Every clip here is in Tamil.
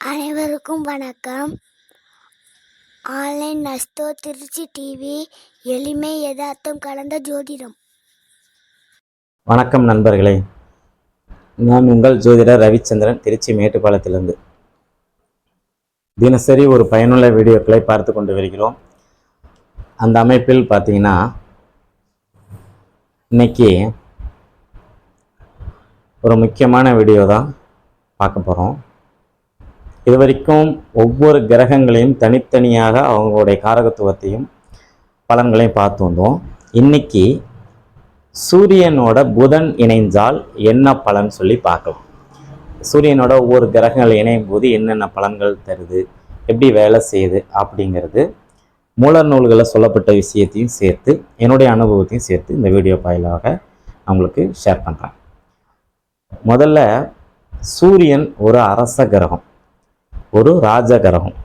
அனைவருக்கும் வணக்கம். ஆன்லைன் நஸ்தோ திருச்சி டிவி எளிமை யதார்த்தம் கலந்த ஜோதிடம். வணக்கம் நண்பர்களே. நான் உங்கள் ஜோதிடர் ரவிச்சந்திரன் திருச்சி மேட்டுப்பாளையத்திலிருந்து. தினசரி ஒரு பயனுள்ள வீடியோக்களை பார்த்து கொண்டு வருகிறோம் அந்த அமைப்பில் பார்த்தீங்கன்னா இன்னைக்கு ஒரு முக்கியமான வீடியோ தான் பார்க்க போகிறோம் இது வரைக்கும் ஒவ்வொரு கிரகங்களையும் தனித்தனியாக அவங்களுடைய காரகத்துவத்தையும் பலன்களையும் பார்த்து வந்தோம். இன்னைக்கு சூரியனோட புதன் இணைந்தால் என்ன பலன் சொல்லி பார்க்கலாம். சூரியனோட ஒவ்வொரு கிரகங்கள் இணையும் போது என்னென்ன பலன்கள் தருது எப்படி வேலை செய்யுது அப்படிங்கிறது மூல நூல்களில் சொல்லப்பட்ட விஷயத்தையும் சேர்த்து என்னுடைய அனுபவத்தையும் சேர்த்து இந்த வீடியோ பாயிலாக நான் உங்களுக்கு ஷேர் பண்ணுறேன் முதல்ல சூரியன் ஒரு அரச கிரகம். ஒரு ராஜ கிரகம்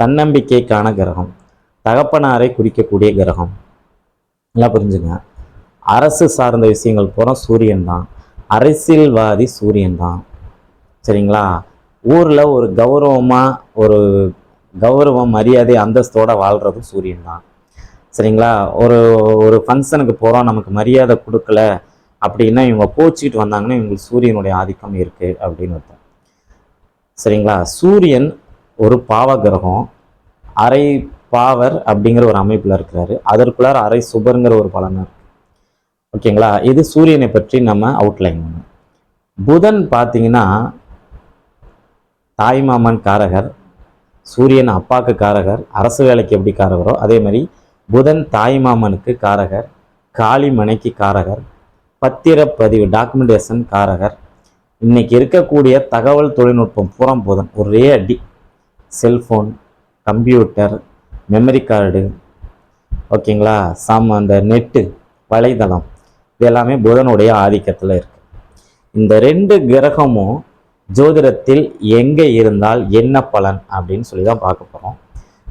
தன்னம்பிக்கைக்கான கிரகம் தகப்பனாரை குறிக்கக்கூடிய கிரகம். நல்லா புரிஞ்சுங்க. அரசு சார்ந்த விஷயங்கள் பூரா சூரியன் தான். அரசியல்வாதி சூரியன் தான். சரிங்களா? ஊரில் ஒரு கௌரவமாக ஒரு கௌரவம் மரியாதை அந்தஸ்தோடு வாழ்கிறதும் சூரியன் தான். சரிங்களா? ஒரு ஒரு ஃபங்க்ஷனுக்கு போகிறோம் நமக்கு மரியாதை கொடுக்கல அப்படின்னா இவங்க போச்சுக்கிட்டு வந்தாங்கன்னா இவங்களுக்கு சூரியனுடைய ஆதிக்கம் இருக்குது அப்படின்னு அர்த்தம். சரிங்களா? சூரியன் ஒரு பாவ கிரகம் அரை பாவர் அப்படிங்கிற ஒரு அமைப்பில் இருக்கிறாரு. அதற்குள்ளார் அரை சுபருங்கிற ஒரு பலன் இருக்கு. ஓகேங்களா? இது சூரியனை பற்றி நம்ம அவுட்லைன் பண்ணணும் புதன் பார்த்தீங்கன்னா தாய்மாமன் காரகர் சூரியன் அப்பாக்கு காரகர் அரசு வேலைக்கு எப்படி காரகரோ அதே மாதிரி புதன் தாய்மாமனுக்கு காரகர் காளிமனைக்கு காரகர் பத்திரப்பதிவு டாக்குமெண்டேஷன் காரகர் இன்னைக்கு இருக்கக்கூடிய தகவல் தொழில்நுட்பம் புறம் புதன் ஒரே அடி. செல்ஃபோன் கம்ப்யூட்டர் மெமரி கார்டு ஓகேங்களா? சம் அந்த நெட்டு வலைதளம் இது எல்லாமே புதனுடைய ஆதிக்கத்தில் இருக்குது இந்த ரெண்டு கிரகமும் ஜோதிடத்தில் எங்கே இருந்தால் என்ன பலன் அப்படின்னு சொல்லி தான் பார்க்க போகிறோம்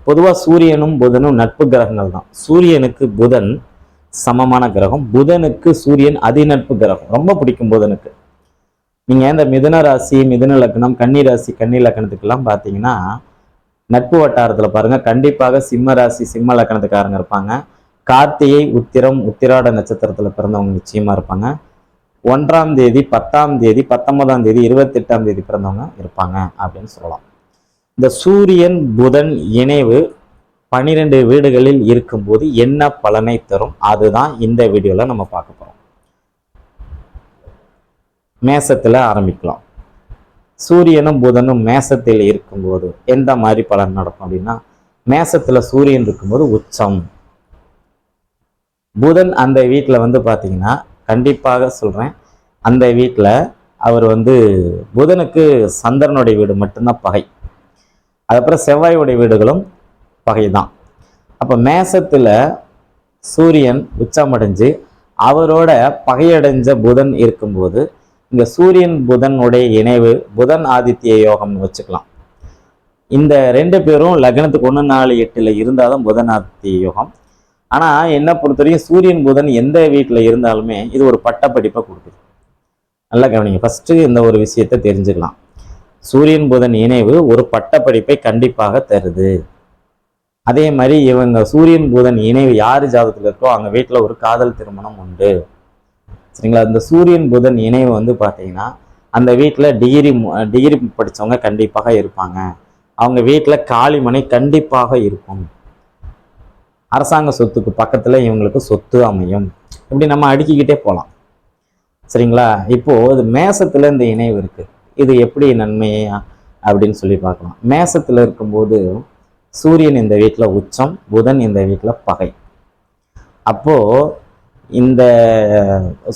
பொதுவாக சூரியனும் புதனும் நட்பு கிரகங்கள் தான். சூரியனுக்கு புதன் சமமான கிரகம் புதனுக்கு சூரியன் அதிநட்பு கிரகம். ரொம்ப பிடிக்கும் புதனுக்கு. நீங்கள் இந்த மிதுன ராசி மிதுன லக்னம் கன்னி ராசி கன்னி லக்னத்துக்கெல்லாம் பார்த்தீங்கன்னா நட்பு வட்டாரத்தில் பாருங்கள் கண்டிப்பாக சிம்ம ராசி சிம்ம லக்னத்துக்காரங்க இருப்பாங்க. கார்த்திகை உத்திரம் உத்திராட நட்சத்திரத்தில் பிறந்தவங்க நிச்சயமாக இருப்பாங்க. ஒன்றாம் தேதி பத்தாம் தேதி பத்தொன்பதாம் தேதி இருபத்தெட்டாம் தேதி பிறந்தவங்க இருப்பாங்க அப்படின்னு சொல்லலாம். இந்த சூரியன் புதன் இணைவு பன்னிரெண்டு வீடுகளில் இருக்கும்போது என்ன பலனை தரும்? அதுதான் இந்த வீடியோவில் நம்ம பார்க்க போகிறோம் மேசத்தில் ஆரம்பிக்கலாம். சூரியனும் புதனும் மேசத்தில் இருக்கும்போது எந்த மாதிரி பலன் நடக்கும் அப்படின்னா மேசத்தில் சூரியன் இருக்கும்போது உச்சம். புதன் அந்த வீட்டில் வந்து பார்த்தீங்கன்னா கண்டிப்பாக சொல்கிறேன் அந்த வீட்டில் அவர் வந்து புதனுக்கு சந்திரனுடைய வீடு மட்டும்தான் பகை. அதுக்கப்புறம் செவ்வாயுடைய வீடுகளும் பகை தான் அப்போ மேசத்தில் சூரியன் உச்சமடைஞ்சு அவரோட பகையடைஞ்ச புதன் இருக்கும்போது இங்கே சூரியன் புதனுடைய இணைவு புதன் ஆதித்ய யோகம்னு வச்சுக்கலாம். இந்த ரெண்டு பேரும் லக்னத்துக்கு ஒன்று நாலு எட்டில் இருந்தால் தான் புதன் ஆதித்ய யோகம். ஆனால் என்ன பொறுத்தவரையும் சூரியன் புதன் எந்த வீட்டில் இருந்தாலுமே இது ஒரு பட்டப்படிப்பை கொடுக்குது. நல்லா கவனிங்க. ஃபஸ்ட்டு இந்த ஒரு விஷயத்தை தெரிஞ்சுக்கலாம். சூரியன் புதன் இணைவு ஒரு பட்டப்படிப்பை கண்டிப்பாக தருது. அதே மாதிரி இவங்க சூரியன் புதன் இணைவு யார் ஜாதகத்தில் இருக்கோ அவங்க வீட்டில் ஒரு காதல் திருமணம் உண்டு. சரிங்களா? இந்த சூரியன் புதன் இணைவு வந்து பார்த்தீங்கன்னா அந்த வீட்டில் டிகிரி டிகிரி படித்தவங்க கண்டிப்பாக இருப்பாங்க. அவங்க வீட்டில் காளிமனை கண்டிப்பாக இருக்கும். அரசாங்க சொத்துக்கு பக்கத்தில் இவங்களுக்கு சொத்து அமையும். இப்படி நம்ம அடுக்கிக்கிட்டே போகலாம் சரிங்களா? இப்போது இது மேசத்தில் இந்த இணைவு இருக்குது இது எப்படி நன்மையா? அப்படின்னு சொல்லி பார்க்கலாம். மேசத்தில் இருக்கும்போது சூரியன் இந்த வீட்டில் உச்சம் புதன் இந்த வீட்டில் பகை. அப்போது இந்த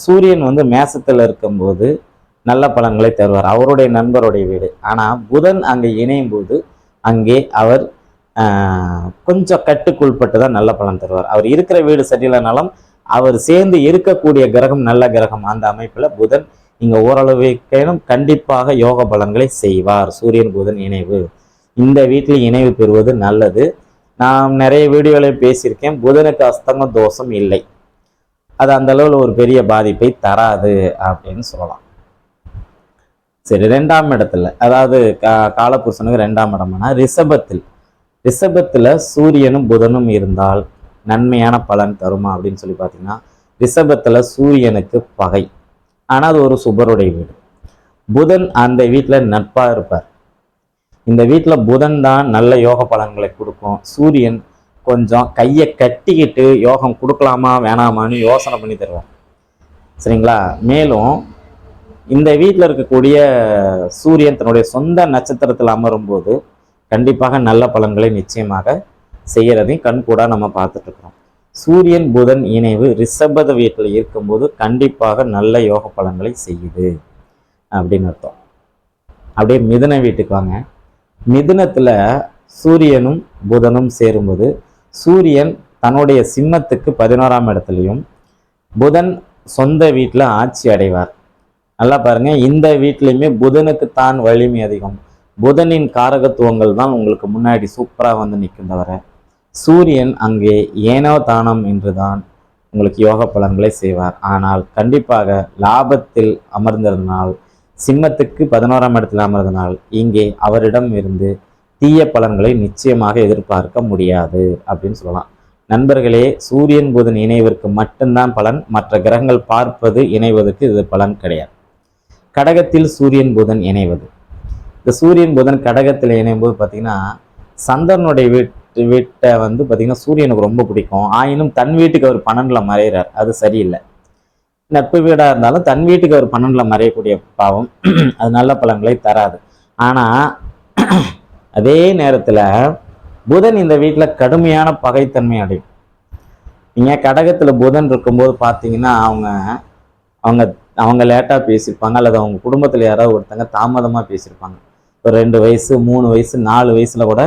சூரியன் வந்து மேசத்தில் இருக்கும்போது நல்ல பலன்களை தருவார். அவருடைய நண்பருடைய வீடு. ஆனால் புதன் அங்கே இணையும் போது அங்கே அவர் கொஞ்சம் கட்டுக்குள்பட்டு தான் நல்ல பலன் தருவார். அவர் இருக்கிற வீடு சரியில்லைனாலும் அவர் சேர்ந்து இருக்கக்கூடிய கிரகம் நல்ல கிரகம். அந்த அமைப்பில் புதன் இங்கே ஓரளவுக்கேனும் கண்டிப்பாக யோக பலன்களை செய்வார். சூரியன் புதன் இணைவு. இந்த வீட்டில் இணைவு பெறுவது நல்லது. நான் நிறைய வீடியோவில் பேசியிருக்கேன். புதனுக்கு அஸ்தங்க தோஷம் இல்லை. அது அந்த அளவில் ஒரு பெரிய பாதிப்பை தராது அப்படின்னு சொல்லலாம். சரி ரெண்டாம் இடத்துல அதாவது கா காலபுருஷனுக்கு ரெண்டாம் இடம்னா ரிஷபத்தில். ரிஷபத்தில் சூரியனும் புதனும் இருந்தால் நன்மையான பலன் தருமா அப்படின்னு சொல்லி பார்த்தீங்கன்னா ரிஷபத்தில் சூரியனுக்கு பகை. ஆனால் அது ஒரு சுபருடைய வீடு. புதன் அந்த வீட்டில் நட்பாக இருப்பார். இந்த வீட்டில் புதன் தான் நல்ல யோக பலன்களை கொடுக்கும். சூரியன் கொஞ்சம் கையை கட்டிக்கிட்டு யோகம் கொடுக்கலாமா வேணாமான்னு யோசனை பண்ணி தருவோம். சரிங்களா? மேலும் இந்த வீட்டில் இருக்கக்கூடிய சூரியன் தன்னுடைய சொந்த நட்சத்திரத்தில் அமரும்போது கண்டிப்பாக நல்ல பலன்களை நிச்சயமாக செய்கிறதையும் கண்கூடாக நம்ம பார்த்துட்ருக்குறோம் சூரியன் புதன் இணைவு ரிஷபத வீட்டில் இருக்கும்போது கண்டிப்பாக நல்ல யோக பலன்களை செய்யுது அப்படின்னு அர்த்தம். அப்படியே மிதுன வீட்டுக்கு வாங்க. மிதுனத்தில் சூரியனும் புதனும் சேரும்போது சூரியன் தன்னுடைய சிம்மத்துக்கு பதினோராம் இடத்துலையும் புதன் சொந்த வீட்டில் ஆட்சி அடைவார். நல்லா பாருங்க இந்த வீட்லையுமே புதனுக்கு தான் வலிமை அதிகம். புதனின் காரகத்துவங்கள் தான் உங்களுக்கு முன்னாடி சூப்பராக வந்து நிற்கும் தவிர சூரியன் அங்கே ஏனோ தானம் என்று தான் உங்களுக்கு யோக பலன்களை செய்வார். ஆனால் கண்டிப்பாக லாபத்தில் அமர்ந்திருந்தால் சிம்மத்துக்கு பதினோராம் இடத்தில் அமர்ந்தனால் இங்கே அவரிடம் இருந்து தீய பலன்களை நிச்சயமாக எதிர்பார்க்க முடியாது அப்படின்னு சொல்லலாம். நண்பர்களே சூரியன் புதன் இணைவதற்கு மட்டும்தான் பலன் மற்ற கிரகங்கள் பார்ப்பது இணைவதற்கு இது பலன் கிடையாது. கடகத்தில் சூரியன் புதன் இணைவது. இந்த சூரியன் புதன் கடகத்தில் இணையும் போது பார்த்தீங்கன்னா சந்திரனுடைய வீட்டு வீட்டை வந்து பார்த்தீங்கன்னா சூரியனுக்கு ரொம்ப பிடிக்கும். ஆயினும் தன் வீட்டுக்கு அவர் பன்னெண்டில் மறைகிறார் அது சரியில்லை. நட்பு வீடாக இருந்தாலும் தன் வீட்டுக்கு அவர் பன்னெண்டில் மறையக்கூடிய பாவம் அது நல்ல பலன்களை தராது. ஆனால் அதே நேரத்தில் புதன் இந்த வீட்டில் கடுமையான பகைத்தன்மை அடையும். நீங்கள் கடகத்தில் புதன் இருக்கும்போது பார்த்தீங்கன்னா அவங்க அவங்க அவங்க லேட்டாக பேசியிருப்பாங்க அல்லது அவங்க குடும்பத்தில் யாராவது ஒருத்தங்க தாமதமாக பேசியிருப்பாங்க. ஒரு ரெண்டு வயசு மூணு வயசு நாலு வயசில் கூட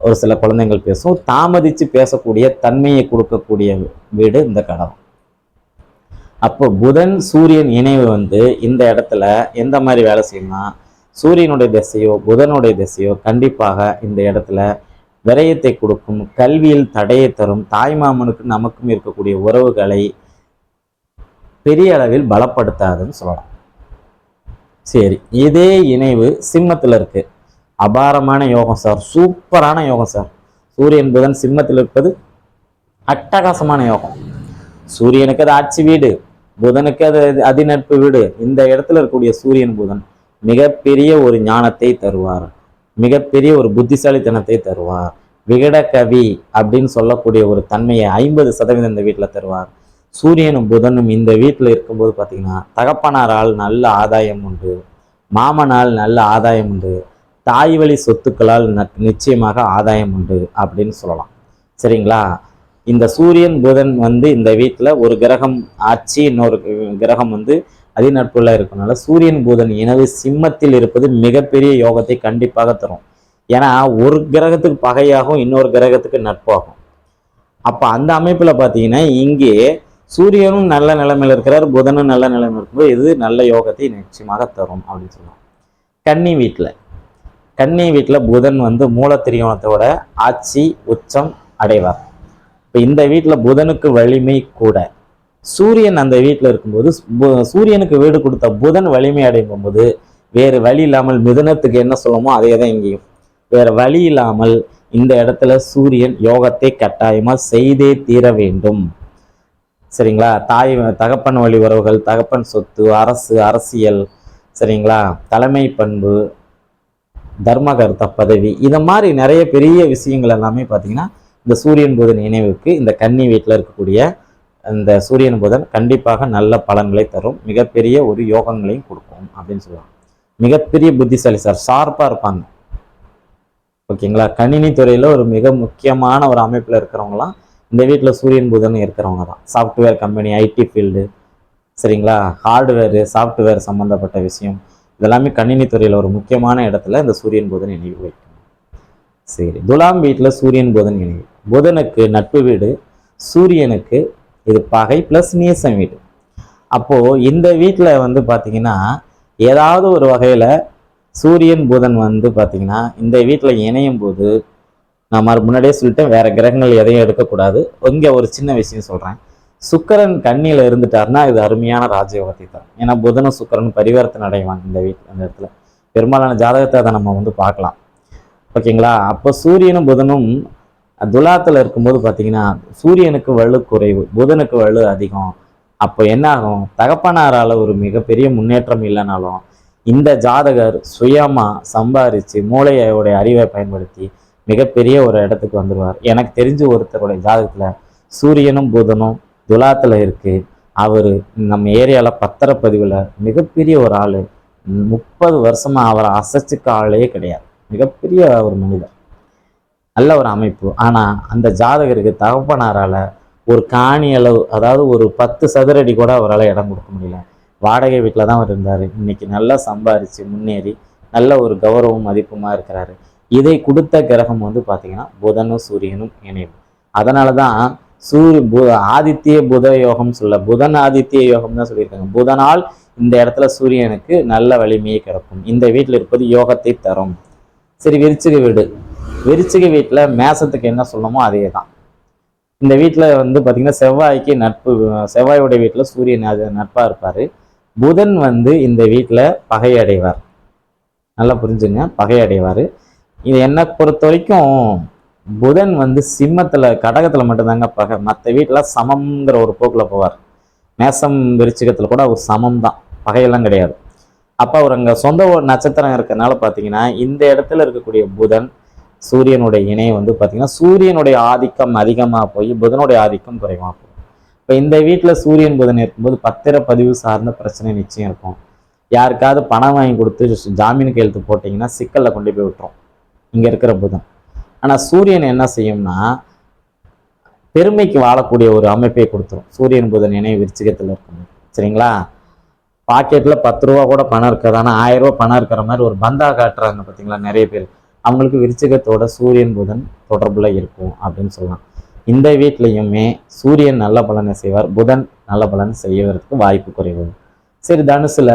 ஒரு சில குழந்தைங்கள் பேசும். தாமதித்து பேசக்கூடிய தன்மையை கொடுக்கக்கூடிய வீடு இந்த கடகம். அப்போ புதன் சூரியன் இணைவு வந்து இந்த இடத்துல எந்த மாதிரி வேலை செய்யணும்னா சூரியனுடைய திசையோ புதனுடைய திசையோ கண்டிப்பாக இந்த இடத்துல விரயத்தை கொடுக்கும் கல்வியில் தடையை தரும் தாய்மாமனுக்கு நமக்கும் இருக்கக்கூடிய உறவுகளை பெரிய அளவில் பலப்படுத்தாதுன்னு சொல்லலாம். சரி இதே இணைவு சிம்மத்தில் இருக்கு. அபாரமான யோகம் சார் சூப்பரான யோகம் சார் சூரியன் புதன் சிம்மத்தில் இருப்பது அட்டகாசமான யோகம். சூரியனுக்கு அது ஆட்சி வீடு புதனுக்கு அது அதிநட்பு வீடு. இந்த இடத்துல இருக்கக்கூடிய சூரியன் புதன் மிகப்பெரிய ஒரு ஞானத்தை தருவார். மிகப்பெரிய ஒரு புத்திசாலித்தனத்தை தருவார். விகட கவி அப்படின்னு சொல்லக்கூடிய ஒரு தன்மையை ஐம்பது சதவீதம் இந்த வீட்டில் தருவார். சூரியனும் புதனும் இந்த வீட்டில் இருக்கும்போது பார்த்தீங்கன்னா தகப்பனாரால் நல்ல ஆதாயம் உண்டு. மாமனால் நல்ல ஆதாயம் உண்டு. தாய் வழி சொத்துக்களால் நிச்சயமாக ஆதாயம் உண்டு அப்படின்னு சொல்லலாம். சரிங்களா? இந்த சூரியன் புதன் வந்து இந்த வீட்டில் ஒரு கிரகம் ஆட்சி இன்னொரு கிரகம் வந்து அதிநட்புள்ள இருக்கனால சூரியன் புதன் இனவு சிம்மத்தில் இருப்பது மிகப்பெரிய யோகத்தை கண்டிப்பாக தரும். ஏன்னா ஒரு கிரகத்துக்கு பகையாகும் இன்னொரு கிரகத்துக்கு நட்பாகும். அப்போ அந்த அமைப்பில் பார்த்தீங்கன்னா இங்கே சூரியனும் நல்ல நிலைமையில் இருக்கிறார் புதனும் நல்ல நிலைமையில் இருக்கும்போது இது நல்ல யோகத்தை நிச்சயமாக தரும் அப்படின்னு சொல்லலாம். கன்னி வீட்டில் கன்னி வீட்டில் புதன் வந்து மூலத்திரியோணத்தோட ஆட்சி உச்சம் அடைவார். இப்போ இந்த வீட்டில் புதனுக்கு வலிமை கூட. சூரியன் அந்த வீட்டில் இருக்கும்போது சூரியனுக்கு வீடு கொடுத்த புதன் வலிமை அடையும் போது வேறு வழி இல்லாமல் மிதுனத்துக்கு என்ன சொல்லுமோ அதே தான் இங்கேயும். வேறு வழி இல்லாமல் இந்த இடத்துல சூரியன் யோகத்தை கட்டாயமாக செய்தே தீர வேண்டும். சரிங்களா? தாய் தகப்பன் வழி உறவுகள் தகப்பன் சொத்து அரசு அரசியல் சரிங்களா? தலைமை பண்பு தர்மகர்த்த பதவி இதை மாதிரி நிறைய பெரிய விஷயங்கள் எல்லாமே பார்த்தீங்கன்னா இந்த சூரியன் புதன் நினைவுக்கு இந்த கன்னி வீட்டில் இருக்கக்கூடிய இந்த சூரியன் புதன் கண்டிப்பாக நல்ல பலன்களை தரும். மிகப்பெரிய ஒரு யோகங்களையும் கொடுக்கும் அப்படின்னு சொல்லுவாங்க. மிகப்பெரிய புத்திசாலி சார் ஷார்ப்பாக இருப்பாங்க. ஓகேங்களா? கணினி துறையில் ஒரு மிக முக்கியமான ஒரு அமைப்பில் இருக்கிறவங்களாம் இந்த வீட்டில் சூரியன் புதன் இருக்கிறவங்க தான். சாஃப்ட்வேர் கம்பெனி ஐடி ஃபீல்டு சரிங்களா? ஹார்ட்வேரு சாஃப்ட்வேர் சம்மந்தப்பட்ட விஷயம். இதெல்லாமே கணினி துறையில் ஒரு முக்கியமான இடத்துல இந்த சூரியன் புதன் இணைவு வைக்கும். சரி துலாம் வீட்டில் சூரியன் புதன் இணைவு. புதனுக்கு நட்பு வீடு சூரியனுக்கு இது பகை ப்ளஸ் நீசம் வீடு. அப்போது இந்த வீட்டில் வந்து பார்த்தீங்கன்னா ஏதாவது ஒரு வகையில் சூரியன் புதன் வந்து பார்த்தீங்கன்னா இந்த வீட்டில் இணையும் போது நான் மறு- முன்னாடியே சொல்லிட்டேன் வேறு கிரகங்கள் எதையும் எடுக்கக்கூடாது. இங்கே ஒரு சின்ன விஷயம் சொல்கிறேன் சுக்கரன் கண்ணியில் இருந்துட்டாருன்னா இது அருமையான ராஜயோகத்தை தான் ஏன்னா புதனும் சுக்கரன் பரிவர்த்தனை அடைவாங்க இந்த வீட்டில் அந்த இடத்துல. பெரும்பாலான ஜாதகத்தை அதை நம்ம வந்து பார்க்கலாம். ஓகேங்களா? அப்போ சூரியனும் புதனும் துலாத்தில் இருக்கும்போது பார்த்தீங்கன்னா சூரியனுக்கு வலு குறைவு புதனுக்கு வலு அதிகம். அப்போ என்ன ஆகும் தகப்பனாரால் ஒரு மிகப்பெரிய முன்னேற்றம் இல்லைனாலும் இந்த ஜாதகர் சுயமாக சம்பாரித்து மூளையோடைய அறிவை பயன்படுத்தி மிகப்பெரிய ஒரு இடத்துக்கு வந்துடுவார் எனக்கு தெரிஞ்ச ஒருத்தருடைய ஜாதகத்தில் சூரியனும் புதனும் துலாத்தில் இருக்குது அவர் நம்ம ஏரியாவில் பத்திரப்பதிவில் மிகப்பெரிய ஒரு ஆள். முப்பது வருஷமாக அவரை அசைச்சுக்க ஆளே கிடையாது. மிகப்பெரிய ஒரு மனிதர். நல்ல ஒரு அமைப்பு. ஆனால் அந்த ஜாதகருக்கு தகப்பனாரால் ஒரு காணி அளவு அதாவது ஒரு பத்து சதுரடி கூட அவரால் இடம் கொடுக்க முடியல. வாடகை வீட்டில் தான் அவர் இருந்தார். இன்னைக்கு நல்லா சம்பாரித்து முன்னேறி நல்ல ஒரு கௌரவம் மதிப்புமா இருக்கிறாரு. இதை கொடுத்த கிரகம் வந்து பார்த்தீங்கன்னா புதனும் சூரியனும் இணைவு. அதனால தான் சூரிய பு ஆதித்ய புத யோகம் சொல்ல புதன் ஆதித்ய யோகம் தான் சொல்லியிருக்காங்க. புதனால் இந்த இடத்துல சூரியனுக்கு நல்ல வலிமையை கிடைக்கும். இந்த வீட்டில் இருப்பது யோகத்தை தரும். சரி விரிச்சிக வீடு. விருச்சிக வீட்டில் மேசத்துக்கு என்ன சொல்லணுமோ அதே தான் இந்த வீட்டில் வந்து பார்த்திங்கன்னா செவ்வாய்க்கு நட்பு செவ்வாயோட வீட்டில் சூரியன் அது நட்பாக இருப்பார். புதன் வந்து இந்த வீட்டில் பகை அடைவார். நல்லா புரிஞ்சுங்க பகை அடைவார். இது என்னை பொறுத்த வரைக்கும் புதன் வந்து சிம்மத்தில் கடகத்தில் மட்டும்தாங்க பகை. மற்ற வீட்டில் சமம்ங்கிற ஒரு போக்கில் போவார். மேசம் விருச்சிகத்தில் கூட அவர் சமம் தான் பகையெல்லாம் கிடையாது. அப்போ அவர் அங்கே சொந்த நட்சத்திரம் இருக்கிறனால பார்த்தீங்கன்னா இந்த இடத்துல இருக்கக்கூடிய புதன் சூரியனுடைய இணை வந்து பார்த்தீங்கன்னா சூரியனுடைய ஆதிக்கம் அதிகமாக போய் புதனுடைய ஆதிக்கம் குறைவாக போகும். இப்போ இந்த வீட்டில் சூரியன் புதன் இருக்கும்போது பத்திரப்பதிவு சார்ந்த பிரச்சனை நிச்சயம் இருக்கும். யாருக்காவது பணம் வாங்கி கொடுத்து ஜாமீன் கையெழுத்து போட்டிங்கன்னா சிக்கலில் கொண்டு போய் விட்டுரும். இங்கே இருக்கிற புதன். ஆனால் சூரியன் என்ன செய்யும்னா பெருமைக்கு வாழக்கூடிய ஒரு அமைப்பை கொடுத்துரும். சூரியன் புதன் இணை விருச்சிகத்தில் இருக்கும் சரிங்களா? பாக்கெட்டில் பத்து ரூபா கூட பணம் இருக்காது ஆனால் ஆயிரம் ரூபா பணம் இருக்கிற மாதிரி ஒரு பந்தா காட்டுறாங்க பார்த்தீங்களா நிறைய பேர். அவங்களுக்கு விருச்சிகத்தோட சூரியன் புதன் தொடர்புல இருக்கும் அப்படின்னு சொல்லலாம். இந்த வீட்லேயுமே சூரியன் நல்ல பலனை செய்வார் புதன் நல்ல பலன் செய்வதற்கு வாய்ப்பு குறைவு. சரி தனுசுல.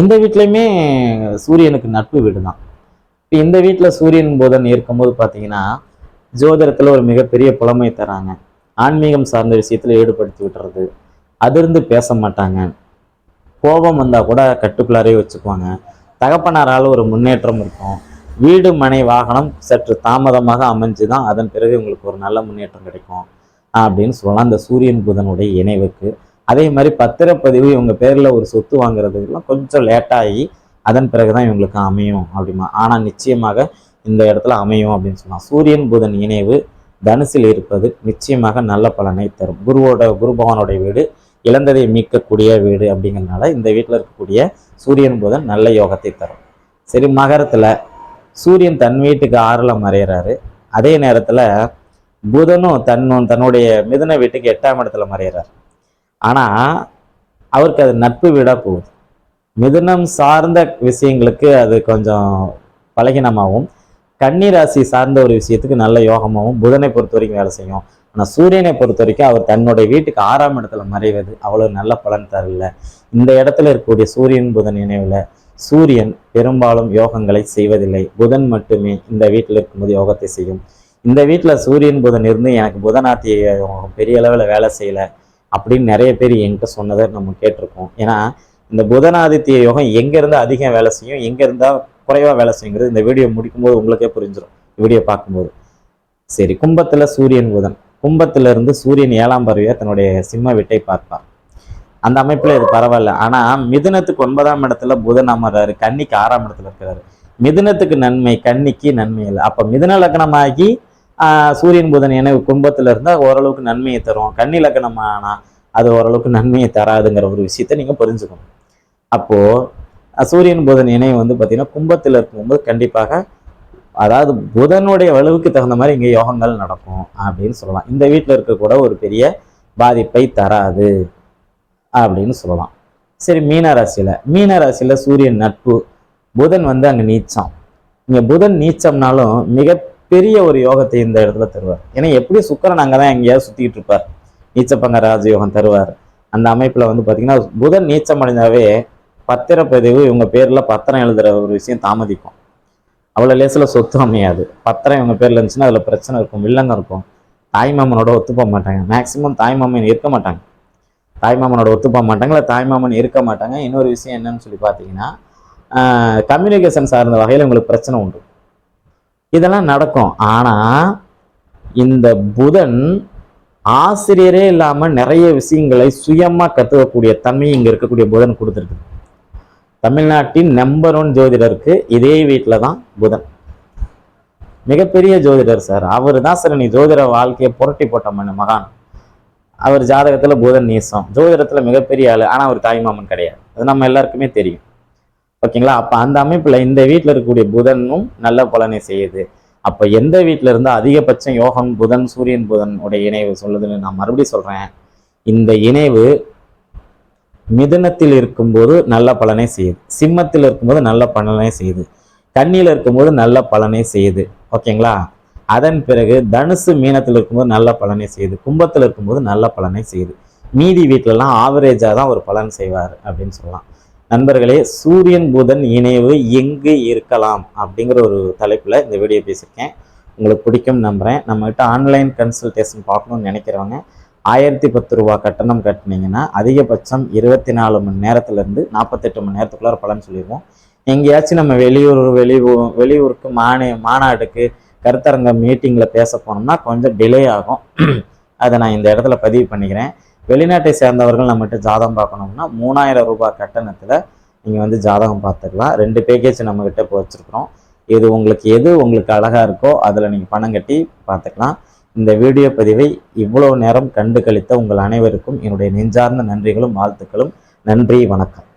இந்த வீட்லேயுமே சூரியனுக்கு நட்பு வீடு தான் இப்போ இந்த வீட்டில் சூரியன் புதன் இருக்கும்போது பார்த்தீங்கன்னா ஜோதிடத்தில் ஒரு மிகப்பெரிய புலமை தராங்க. ஆன்மீகம் சார்ந்த விஷயத்தில் ஈடுபடுத்தி விட்டுறது அதிர்ந்து பேச மாட்டாங்க. கோபம் வந்தால் கூட கட்டுக்குள்ளாரே வச்சுக்குவாங்க. தகப்பனாரால் ஒரு முன்னேற்றம் இருக்கும். வீடு மனை வாகனம் சற்று தாமதமாக அமைஞ்சு தான் அதன் பிறகு உங்களுக்கு ஒரு நல்ல முன்னேற்றம் கிடைக்கும் அப்படின்னு சொல்லலாம். அந்த சூரியன் புதனுடைய இணைவுக்கு. அதே மாதிரி பத்திரப்பதிவு இவங்க பேரில் ஒரு சொத்து வாங்குறதுக்கெல்லாம் கொஞ்சம் லேட்டாகி அதன் பிறகு தான் இவங்களுக்கு அமையும் அப்படிமா ஆனால் நிச்சயமாக இந்த இடத்துல அமையும் அப்படின்னு சொல்லலாம். சூரியன் புதன் இணைவு தனுசில் இருப்பது நிச்சயமாக நல்ல பலனை தரும். குருவோட குரு பகவானுடைய வீடு இழந்ததை மீட்கக்கூடிய வீடு அப்படிங்கிறதுனால இந்த வீட்டில் இருக்கக்கூடிய சூரியன் புதன் நல்ல யோகத்தை தரும். சரி மகரத்தில் சூரியன் தன் வீட்டுக்கு ஆறில் மறையிறாரு. அதே நேரத்தில் புதனும் தன்னும் தன்னுடைய மிதுன வீட்டுக்கு எட்டாம் இடத்துல மறையிறார். ஆனால் அவருக்கு அது நட்பு வீடாக போகுது. மிதுனம் சார்ந்த விஷயங்களுக்கு அது கொஞ்சம் பலகீனமாகவும் கன்னிராசி சார்ந்த ஒரு விஷயத்துக்கு நல்ல யோகமாகவும் புதனை பொறுத்த வரைக்கும் வேலை செய்யும். ஆனால் சூரியனை பொறுத்த வரைக்கும் அவர் தன்னுடைய வீட்டுக்கு ஆறாம் இடத்துல மறைவது அவ்வளோ நல்ல பலன் தரல. இந்த இடத்துல இருக்கக்கூடிய சூரியன் புதன் நினைவில் சூரியன் பெரும்பாலும் யோகங்களை செய்வதில்லை. புதன் மட்டுமே இந்த வீட்டில் இருக்கும்போது யோகத்தை செய்யும். இந்த வீட்டில் சூரியன் புதன் இருந்து எனக்கு புதனாத்திய யோகம் பெரிய அளவில் வேலை செய்யலை அப்படின்னு நிறைய பேர் என்கிட்ட சொன்னதை நம்ம கேட்டிருக்கோம். ஏன்னா இந்த புதனாதித்ய யோகம் எங்கேருந்து அதிகம் வேலை செய்யும் எங்கே இருந்தால் குறைவாக வேலை செய்யுங்கிறது இந்த வீடியோ முடிக்கும்போது உங்களுக்கே புரிஞ்சிடும் வீடியோ பார்க்கும்போது. சரி கும்பத்தில் சூரியன் புதன். கும்பத்திலிருந்து சூரியன் ஏழாம் பறவையாக தன்னுடைய சிம்ம வீட்டை பார்ப்பார். அந்த அமைப்பில் இது பரவாயில்ல. ஆனால் மிதுனத்துக்கு ஒன்பதாம் இடத்துல புதன் அமர்றாரு. கன்னிக்கு ஆறாம் இடத்துல இருக்கிறாரு. மிதுனத்துக்கு நன்மை கன்னிக்கு நன்மை இல்லை. அப்போ மிதுன லக்னமாகி சூரியன் புதன் என கும்பத்தில் இருந்தால் ஓரளவுக்கு நன்மையை தரும். கன்னி லக்னம் ஆனால் அது ஓரளவுக்கு நன்மையை தராதுங்கிற ஒரு விஷயத்தை நீங்கள் புரிஞ்சுக்கணும். அப்போது சூரியன் புதன் இணை வந்து பார்த்திங்கன்னா கும்பத்தில் இருக்கும்போது கண்டிப்பாக அதாவது புதனுடைய வலுவுக்கு தகுந்த மாதிரி இங்கே யோகங்கள் நடக்கும் அப்படின்னு சொல்லலாம். இந்த வீட்டில் இருக்கக்கூட ஒரு பெரிய பாதிப்பை தராது. அப்படின்னு சொல்லலாம். சரி மீன ராசியில மீன ராசியில சூரியன் நட்பு புதன் வந்து அங்கே நீச்சம். இங்கே புதன் நீச்சம்னாலும் மிகப்பெரிய ஒரு யோகத்தை இந்த இடத்துல தருவார். ஏன்னா எப்படி சுக்கரன் அங்கே தான் எங்கேயாவது சுற்றிக்கிட்டு இருப்பார். நீச்சப்பங்க ராஜயோகம் தருவார். அந்த அமைப்பில் வந்து பார்த்திங்கன்னா புதன் நீச்சம் அடைஞ்சாவே பத்திரப்பதிவு இவங்க பேரில் பத்திரம் எழுதுகிற ஒரு விஷயம் தாமதிக்கும். அவ்வளோ லேசில் சொத்து அமையாது. பத்திரம் இவங்க பேரில் இருந்துச்சுன்னா அதில் பிரச்சனை இருக்கும் வில்லங்கம் இருக்கும். தாய்மாமனோட ஒத்துப்போக மாட்டாங்க. மேக்சிமம் தாய்மாமன் இருக்க மாட்டாங்க. தாய்மாமனோட ஒத்து போக மாட்டாங்க இல்லை தாய்மாமன் இருக்க மாட்டாங்க. இன்னொரு விஷயம் என்னன்னு சொல்லி பார்த்தீங்கன்னா கம்யூனிகேஷன் சார்ந்த வகையில் உங்களுக்கு பிரச்சனை உண்டு. இதெல்லாம் நடக்கும். ஆனால் இந்த புதன் ஆசிரியரே இல்லாமல் நிறைய விஷயங்களை சுயமாக கற்றுக்கக்கூடிய தன்மை இங்கே இருக்கக்கூடிய புதன் கொடுத்துருக்கு தமிழ்நாட்டின் நம்பர் ஒன் ஜோதிடருக்கு இதே வீட்டில் தான் புதன். மிகப்பெரிய ஜோதிடர் சார். அவர் தான் சார் நீ ஜோதிட வாழ்க்கையை புரட்டி போட்ட மகான். அவர் ஜாதகத்தில் புதன் நீசம். ஜோதிடத்தில் மிகப்பெரிய ஆள். ஆனால் அவர் தாய்மாமன் கிடையாது. அது நம்ம எல்லாருக்குமே தெரியும். ஓகேங்களா? அப்போ அந்த அமைப்பில் இந்த வீட்டில் இருக்கக்கூடிய புதனும் நல்ல பலனை செய்யுது. அப்போ எந்த வீட்டில் இருந்தால் அதிகபட்சம் யோகம் புதன் சூரியன் புதன் உடைய இணைவு சொல்லுதுன்னு நான் மறுபடியும் சொல்கிறேன் இந்த இணைவு மிதுனத்தில் இருக்கும்போது நல்ல பலனை செய்யுது. சிம்மத்தில் இருக்கும்போது நல்ல பலனை செய்யுது. கன்னியில் இருக்கும்போது நல்ல பலனை செய்யுது. ஓகேங்களா? அதன் பிறகு தனுசு மீனத்தில் இருக்கும்போது நல்ல பலனை செய்யுது. கும்பத்தில் இருக்கும்போது நல்ல பலனை செய்யுது. மீதி வீட்டிலலாம் ஆவரேஜாக தான் ஒரு பலன் செய்வார் அப்படின்னு சொல்லலாம். நண்பர்களே சூரியன் புதன் இணைவு எங்கு இருக்கலாம் அப்படிங்கிற ஒரு தலைப்பில் இந்த வீடியோ பேசியிருக்கேன். உங்களுக்கு பிடிக்கும் நம்புகிறேன் நம்மகிட்ட ஆன்லைன் கன்சல்டேஷன் பார்க்கணும்னு நினைக்கிறவங்க ஆயிரத்தி பத்து ரூபா கட்டணம் கட்டினீங்கன்னா அதிகபட்சம் இருபத்தி நாலு மணி நேரத்துலேருந்து நாற்பத்தெட்டு மணி நேரத்துக்குள்ளே பலன் சொல்லிடுவோம் எங்கேயாச்சும் நம்ம வெளியூர் வெளியூர் வெளியூருக்கு மாநி மாநாடுக்கு கருத்தரங்க மீட்டிங்கில் பேச போனோம்னா கொஞ்சம் டிலே ஆகும். அதை நான் இந்த இடத்துல பதிவு பண்ணிக்கிறேன். வெளிநாட்டை சேர்ந்தவர்கள் நம்மகிட்ட ஜாதகம் பார்க்கணும்னா மூணாயிரம் ரூபாய் கட்டணத்தில் நீங்கள் வந்து ஜாதகம் பார்த்துக்கலாம். ரெண்டு பேக்கேஜ் நம்மக்கிட்ட இப்போ வச்சுருக்குறோம் இது உங்களுக்கு எது உங்களுக்கு அழகாக இருக்கோ அதில் நீங்கள் பணம் கட்டி பார்த்துக்கலாம். இந்த வீடியோ பதிவை இவ்வளோ நேரம் கண்டு கழித்த உங்கள் அனைவருக்கும் என்னுடைய நெஞ்சார்ந்த நன்றிகளும் வாழ்த்துக்களும். நன்றி வணக்கம்.